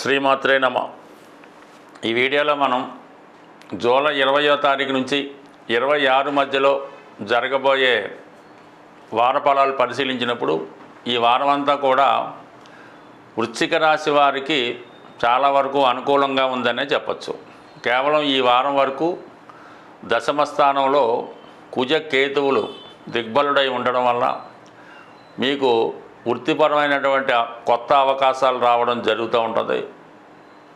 శ్రీమాత్రే నమ. ఈ వీడియోలో మనం జూలై ఇరవయో తారీఖు నుంచి ఇరవై ఆరు మధ్యలో జరగబోయే వారఫలాలు పరిశీలించినప్పుడు ఈ వారం అంతా కూడా వృశ్చిక రాశి వారికి చాలా వరకు అనుకూలంగా ఉందనే చెప్పచ్చు. కేవలం ఈ వారం వరకు దశమ స్థానంలో కుజ కేతువులు దిగ్బలుడై ఉండడం వల్ల మీకు వృత్తిపరమైనటువంటి కొత్త అవకాశాలు రావడం జరుగుతూ ఉంటుంది.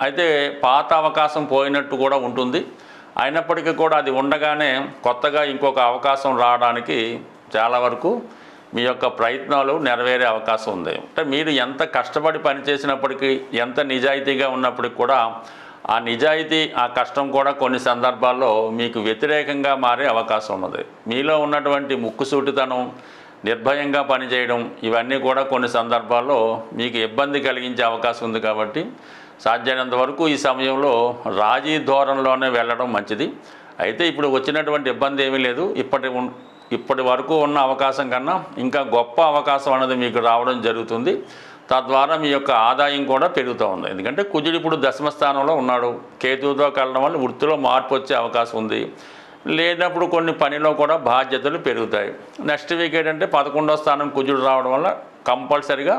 అయితే పాత అవకాశం పోయినట్టు కూడా ఉంటుంది. అయినప్పటికీ కూడా అది ఉండగానే కొత్తగా ఇంకొక అవకాశం రావడానికి చాలా వరకు మీ యొక్క ప్రయత్నాలు నెరవేరే అవకాశం ఉంది. అంటే మీరు ఎంత కష్టపడి పనిచేసినప్పటికీ ఎంత నిజాయితీగా ఉన్నప్పటికీ కూడా ఆ నిజాయితీ ఆ కష్టం కూడా కొన్ని సందర్భాల్లో మీకు వ్యతిరేకంగా మారే అవకాశం ఉన్నది. మీలో ఉన్నటువంటి ముక్కుసూటితనం నిర్భయంగా పనిచేయడం ఇవన్నీ కూడా కొన్ని సందర్భాల్లో మీకు ఇబ్బంది కలిగించే అవకాశం ఉంది కాబట్టి సాధ్యమైనంత వరకు ఈ సమయంలో రాజీ ధోరణిలోనే వెళ్ళడం మంచిది. అయితే ఇప్పుడు వచ్చినటువంటి ఇబ్బంది ఏమీ లేదు. ఇప్పటి ఇప్పటి వరకు ఉన్న అవకాశం కన్నా ఇంకా గొప్ప అవకాశం అనేది మీకు రావడం జరుగుతుంది. తద్వారా మీ యొక్క ఆదాయం కూడా పెరుగుతూ ఉంది. ఎందుకంటే కుజుడు ఇప్పుడు దశమ స్థానంలో ఉన్నాడు. కేతువుతో కలడం వల్ల వృత్తిలో మార్పు వచ్చే అవకాశం ఉంది. లేనప్పుడు కొన్ని పనిలో కూడా బాధ్యతలు పెరుగుతాయి. నెక్స్ట్ వీక్ ఏంటంటే పదకొండో స్థానం కుజుడు రావడం వల్ల కంపల్సరిగా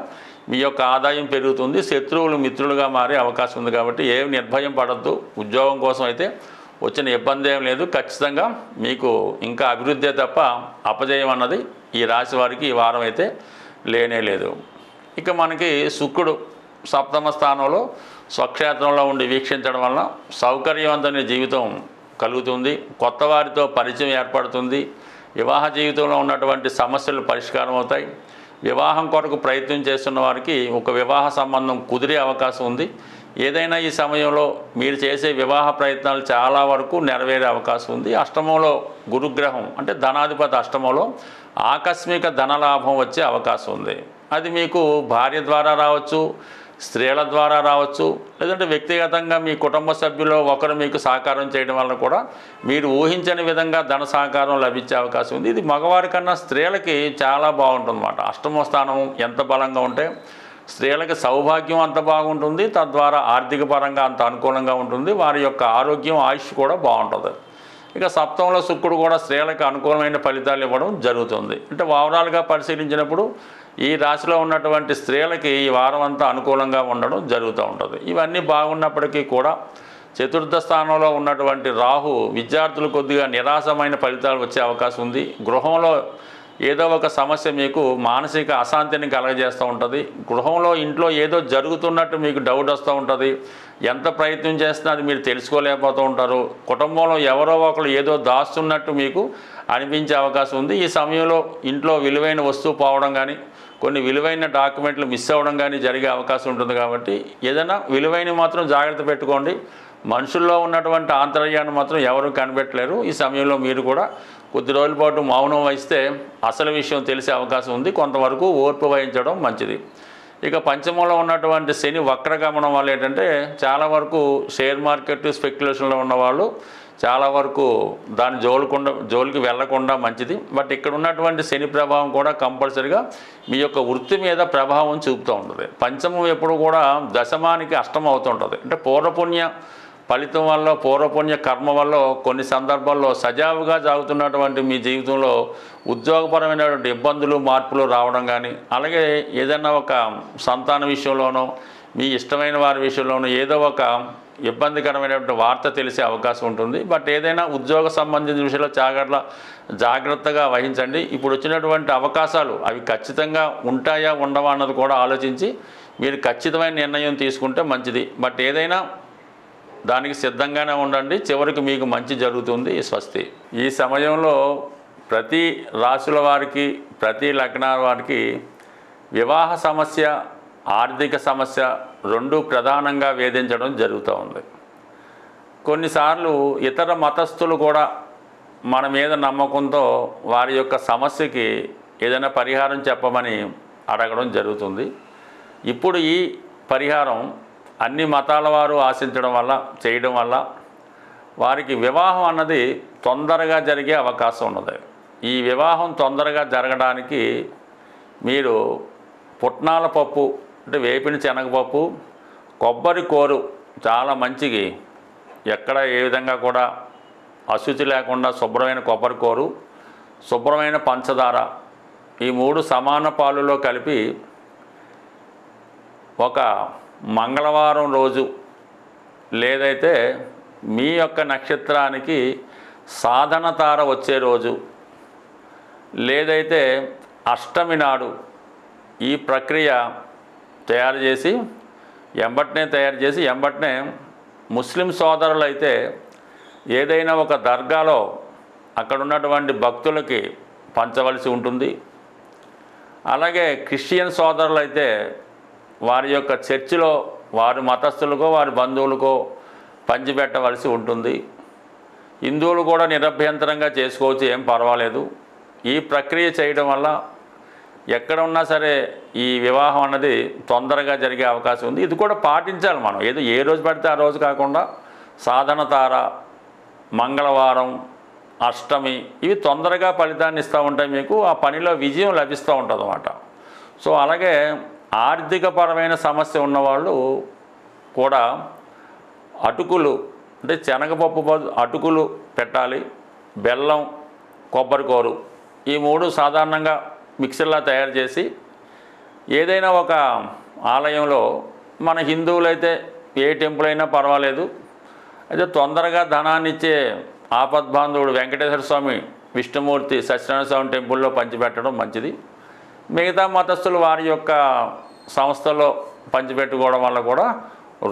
మీ యొక్క ఆదాయం పెరుగుతుంది శత్రువులు మిత్రులుగా మారే అవకాశం ఉంది కాబట్టి ఏం నిర్భయం పడద్దు. ఉద్యోగం కోసం అయితే వచ్చిన ఇబ్బంది ఏం లేదు. ఖచ్చితంగా మీకు ఇంకా అభివృద్ధి తప్ప అపజయం అన్నది ఈ రాశి వారికి ఈ వారం అయితే లేనే లేదు. ఇక మనకి శుక్రుడు సప్తమ స్థానంలో స్వక్షేత్రంలో ఉండి వీక్షించడం వలన సౌకర్యవంతమైన జీవితం కలుగుతుంది కొత్త వారితో పరిచయం ఏర్పడుతుంది వివాహ జీవితంలో ఉన్నటువంటి సమస్యలు పరిష్కారం అవుతాయి. వివాహం కొరకు ప్రయత్నం చేస్తున్న వారికి ఒక వివాహ సంబంధం కుదిరే అవకాశం ఉంది. ఏదైనా ఈ సమయంలో మీరు చేసే వివాహ ప్రయత్నాలు చాలా వరకు నెరవేరే అవకాశం ఉంది. అష్టమంలో గురుగ్రహం అంటే ధనాధిపతి అష్టమంలో ఆకస్మిక ధనలాభం వచ్చే అవకాశం ఉంది. అది మీకు భార్య ద్వారా రావచ్చు స్త్రీల ద్వారా రావచ్చు లేదంటే వ్యక్తిగతంగా మీ కుటుంబ సభ్యుల్లో ఒకరు మీకు సహకారం చేయడం వలన కూడా మీరు ఊహించని విధంగా ధన సహకారం లభించే అవకాశం ఉంది. ఇది మగవారి కన్నా స్త్రీలకి చాలా బాగుంటుందన్నమాట. అష్టమ స్థానం ఎంత బలంగా ఉంటే స్త్రీలకి సౌభాగ్యం అంత బాగుంటుంది తద్వారా ఆర్థిక పరంగా అంత అనుకూలంగా ఉంటుంది వారి యొక్క ఆరోగ్యం ఆయుష్ కూడా బాగుంటుంది. ఇక సప్తంలో శుక్రుడు కూడా స్త్రీలకు అనుకూలమైన ఫలితాలు ఇవ్వడం జరుగుతుంది. అంటే ఓవరాల్గా పరిశీలించినప్పుడు ఈ రాశిలో ఉన్నటువంటి స్త్రీలకి ఈ వారం అంతా అనుకూలంగా ఉండడం జరుగుతూ ఉంటుంది. ఇవన్నీ బాగున్నప్పటికీ కూడా చతుర్థ స్థానంలో ఉన్నటువంటి రాహు విద్యార్థులు కొద్దిగా నిరాశమైన ఫలితాలు వచ్చే అవకాశం ఉంది. గృహంలో ఏదో ఒక సమస్య మీకు మానసిక అశాంతిని కలగజేస్తూ ఉంటుంది. గృహంలో ఇంట్లో ఏదో జరుగుతున్నట్టు మీకు డౌట్ వస్తూ ఉంటుంది. ఎంత ప్రయత్నం చేస్తున్నా అది మీరు తెలుసుకోలేకపోతూ ఉంటారు. కుటుంబంలో ఎవరో ఒకరు ఏదో దాస్తున్నట్టు మీకు అనిపించే అవకాశం ఉంది. ఈ సమయంలో ఇంట్లో విలువైన వస్తువు పోవడం కానీ కొన్ని విలువైన డాక్యుమెంట్లు మిస్ అవ్వడం కానీ జరిగే అవకాశం ఉంటుంది కాబట్టి ఏదైనా విలువైన మాత్రం జాగ్రత్త పెట్టుకోండి. మనుషుల్లో ఉన్నటువంటి ఆంతర్యాన్ని మాత్రం ఎవరు కనిపెట్టలేరు. ఈ సమయంలో మీరు కూడా కొద్ది రోజుల పాటు మౌనం వహిస్తే అసలు విషయం తెలిసే అవకాశం ఉంది. కొంతవరకు ఓర్పు వహించడం మంచిది. ఇక పంచమంలో ఉన్నటువంటి శని వక్రగమనం వల్ల ఏంటంటే చాలా వరకు షేర్ మార్కెట్ స్పెక్యులేషన్లో ఉన్నవాళ్ళు చాలా వరకు దాని జోలకుండా జోలికి వెళ్ళకుండా మంచిది. బట్ ఇక్కడ ఉన్నటువంటి శని ప్రభావం కూడా కంపల్సరిగా మీ యొక్క వృత్తి మీద ప్రభావం చూపుతూ ఉంటుంది. పంచమం ఎప్పుడు కూడా దశమానికి అష్టం అవుతుంటుంది అంటే పూర్వపుణ్య ఫలితం వల్ల పూర్వపుణ్య కర్మ వల్ల కొన్ని సందర్భాల్లో సజావుగా సాగుతున్నటువంటి మీ జీవితంలో ఉద్యోగపరమైనటువంటి ఇబ్బందులు మార్పులు రావడం కానీ అలాగే ఏదైనా ఒక సంతాన విషయంలోనో మీ ఇష్టమైన వారి విషయంలోనూ ఏదో ఒక ఇబ్బందికరమైనటువంటి వార్త తెలిసే అవకాశం ఉంటుంది. బట్ ఏదైనా ఉద్యోగ సంబంధించిన విషయంలో జాగ్రత్త జాగ్రత్తగా వహించండి. ఇప్పుడు వచ్చినటువంటి అవకాశాలు అవి ఖచ్చితంగా ఉంటాయా ఉండవా అన్నది కూడా ఆలోచించి మీరు ఖచ్చితమైన నిర్ణయం తీసుకుంటే మంచిది. బట్ ఏదైనా దానికి సిద్ధంగానే ఉండండి. చివరికి మీకు మంచి జరుగుతుంది. స్వస్తి. ఈ సమయంలో ప్రతి రాశుల వారికి ప్రతి లగ్నాల వారికి వివాహ సమస్య ఆర్థిక సమస్య రెండు ప్రధానంగా వేధించడం జరుగుతూ ఉంది. కొన్నిసార్లు ఇతర మతస్థులు కూడా మన మీద నమ్మకంతో వారి యొక్క సమస్యకి ఏదైనా పరిహారం చెప్పమని అడగడం జరుగుతుంది. ఇప్పుడు ఈ పరిహారం అన్ని మతాల వారు ఆశించడం వల్ల చేయడం వల్ల వారికి వివాహం అన్నది తొందరగా జరిగే అవకాశం ఉన్నది. ఈ వివాహం తొందరగా జరగడానికి మీరు పుట్నాల పప్పు అంటే వేపిన శనగపప్పు కొబ్బరి కోరు చాలా మంచిది. ఎక్కడ ఏ విధంగా కూడా అశుచి లేకుండా శుభ్రమైన కొబ్బరి కోరు శుభ్రమైన పంచదార ఈ మూడు సమాన పాలులో కలిపి ఒక మంగళవారం రోజు లేదైతే మీ యొక్క నక్షత్రానికి సాధన తార వచ్చే రోజు. లేదైతే అష్టమి నాడు ఈ ప్రక్రియ తయారు చేసి ఎంబట్నే తయారు చేసి ఎంబట్నే ముస్లిం సోదరులు అయితే ఏదైనా ఒక దర్గాలో అక్కడ ఉన్నటువంటి భక్తులకి పంచవలసి ఉంటుంది. అలాగే క్రిస్టియన్ సోదరులు అయితే వారి యొక్క చర్చిలో వారి మతస్థులకో వారి బంధువులకో పంచిపెట్టవలసి ఉంటుంది. హిందువులు కూడా నిరభ్యంతరంగా చేసుకోవచ్చు ఏం పర్వాలేదు. ఈ ప్రక్రియ చేయడం వల్ల ఎక్కడ ఉన్నా సరే ఈ వివాహం అన్నది తొందరగా జరిగే అవకాశం ఉంది. ఇది కూడా పాటించాలి మనం. ఏదో ఏ రోజు పడితే ఆ రోజు కాకుండా సాధన తార మంగళవారం అష్టమి ఇవి తొందరగా ఫలితాన్ని ఇస్తూ ఉంటాయి మీకు. ఆ పనిలో విజయం లభిస్తూ ఉంటుంది అన్నమాట సో అలాగే ఆర్థికపరమైన సమస్య ఉన్నవాళ్ళు కూడా అటుకులు అంటే శనగపప్పు అటుకులు పెట్టాలి. బెల్లం కొబ్బరికూరు ఈ మూడు సాధారణంగా మిక్సర్లా తయారు చేసి ఏదైనా ఒక ఆలయంలో మన హిందువులైతే ఏ టెంపుల్ అయినా పర్వాలేదు. అయితే తొందరగా ధనాన్ని ఇచ్చే ఆపద్బాంధవుడు వెంకటేశ్వర స్వామి విష్ణుమూర్తి సత్యనారాయణ స్వామి టెంపుల్లో పంచిపెట్టడం మంచిది. మిగతా మతస్థులు వారి యొక్క సంస్థలో పంచిపెట్టుకోవడం వల్ల కూడా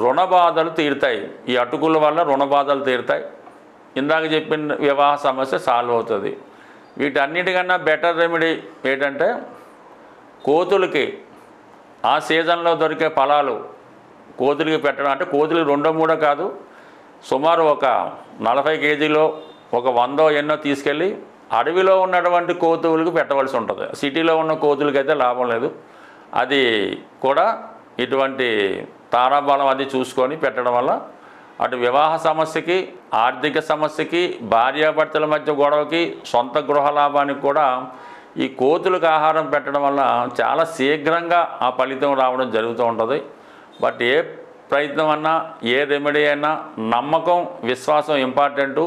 రుణ బాధలు తీరుతాయి. ఈ అటుకుల వల్ల రుణ బాధలు తీరుతాయి. ఇందాక చెప్పిన వివాహ సమస్య సాల్వ్ అవుతుంది. వీటన్నిటికన్నా బెటర్ రెమెడీ ఏంటంటే కోతులకి ఆ సీజన్లో దొరికే ఫలాలు కోతులకి పెట్టడం అంటే కోతులకి రెండో మూడో కాదు సుమారు ఒక నలభై కేజీలో ఒక వందో ఎన్నో తీసుకెళ్ళి అడవిలో ఉన్నటువంటి కోతువులకు పెట్టవలసి ఉంటుంది. సిటీలో ఉన్న కోతులకి అయితే లాభం లేదు. అది కూడా ఇటువంటి తారాబలం అది చూసుకొని పెట్టడం వల్ల అటు వివాహ సమస్యకి ఆర్థిక సమస్యకి భార్యాభర్తల మధ్య గొడవకి సొంత గృహ లాభానికి కూడా ఈ కోతులకు ఆహారం పెట్టడం వల్ల చాలా శీఘ్రంగా ఆ ఫలితం రావడం జరుగుతూ ఉంటుంది. బట్ ఏ ప్రయత్నం అన్నా ఏ రెమెడీ అయినా నమ్మకం విశ్వాసం ఇంపార్టెంటు.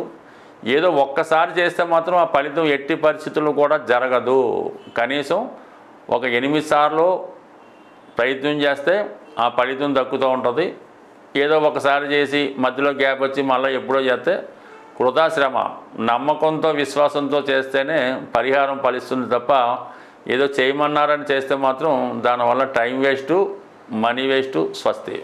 ఏదో ఒక్కసారి చేస్తే మాత్రం ఆ ఫలితం ఎట్టి పరిస్థితుల్లో కూడా జరగదు. కనీసం ఒక ఎనిమిది సార్లు ప్రయత్నం చేస్తే ఆ ఫలితం దక్కుతూ ఉంటుంది. ఏదో ఒకసారి చేసి మధ్యలో గ్యాప్ వచ్చి మళ్ళీ ఎప్పుడో చేస్తే కృతాశ్రమ నమ్మకంతో విశ్వాసంతో చేస్తేనే పరిహారం ఫలిస్తుంది తప్ప ఏదో చేయమన్నారని చేస్తే మాత్రం దానివల్ల టైం వేస్టు మనీ వేస్టు స్వస్తి.